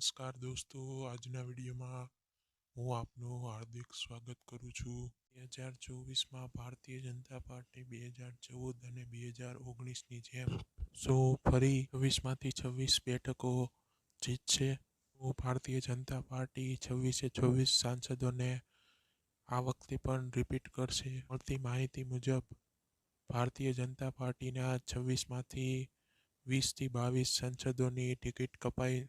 નમસ્કાર દોસ્તો, આજના વિડીયોમાં હું આપનું હાર્દિક સ્વાગત કરું છું. બે હજાર ચોવીસમાં ભારતીય જનતા પાર્ટી બે હજાર ચૌદ અને બે હજાર ઓગણીસની જેમ શું ફરી છવ્વીસમાંથી છવ્વીસ બેઠકો જીતશે. હું ભારતીય જનતા પાર્ટી છવ્વીસે છવ્વીસ સાંસદોને આ વખતે પણ રિપીટ કરશે. મળતી માહિતી મુજબ, ભારતીય જનતા પાર્ટીના છવ્વીસમાંથી વીસથી બાવીસ સાંસદોની ટિકિટ કપાઈ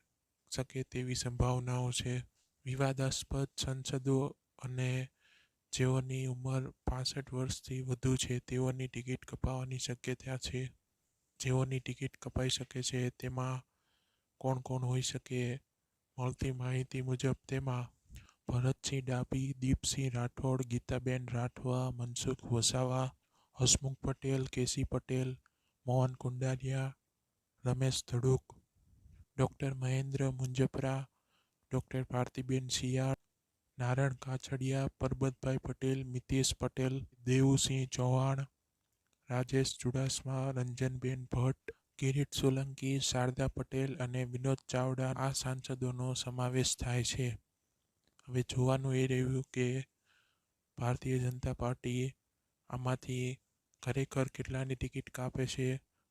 શકે તેવી સંભાવનાઓ છે. વિવાદાસ્પદ સંસદો અને જેઓની ઉંમર પાસઠ વર્ષથી વધુ છે, તેઓની ટિકિટ કપાવવાની શક્યતા છે. જેઓની ટિકિટ કપાઈ શકે છે, તેમાં કોણ કોણ હોઈ શકે? મળતી માહિતી મુજબ, તેમાં Bharatsinh Dabhi Dipsinh Rathod, Gitaben Rathva, Mansukh Vasava, Hasmukh Patel, K C Patel, Mohan Kundariya, Ramesh Dhaduk doctor Mahendra Munjpara, doctor Bhartiben Shiyal Naran Kachhadiya, Parbatbhai Patel, Mitesh Patel, Devusinh Chauhan, Rajesh Chudasama, Ranjanben Bhatt, Kirit Solanki, Sharda Patel અને વિનોદ ચાવડા આ સાંસદોનો સમાવેશ થાય છે. હવે જોવાનું એ રહ્યું કે Bharatiya Janata party આમાંથી ખરેખર કેટલાની ટિકિટ કાપે છે,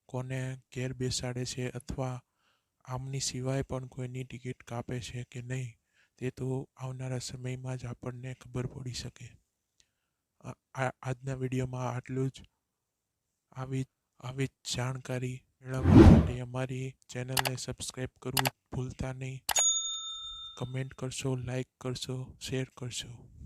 કોને ઘેર બેસાડે છે અથવા આમની સિવાય પણ કોઈની ટિકિટ કાપે છે કે નહીં, તે તો આવનારા સમયમાં જ આપણને ખબર પડી શકે. આજના વિડીયોમાં આટલું જ. આવી આવી જ જાણકારી મેળવવા માટે અમારી ચેનલને સબસ્ક્રાઈબ કરવું ભૂલતા નહીં. કમેન્ટ કરશો લાઈક કરશો, શેર કરશો.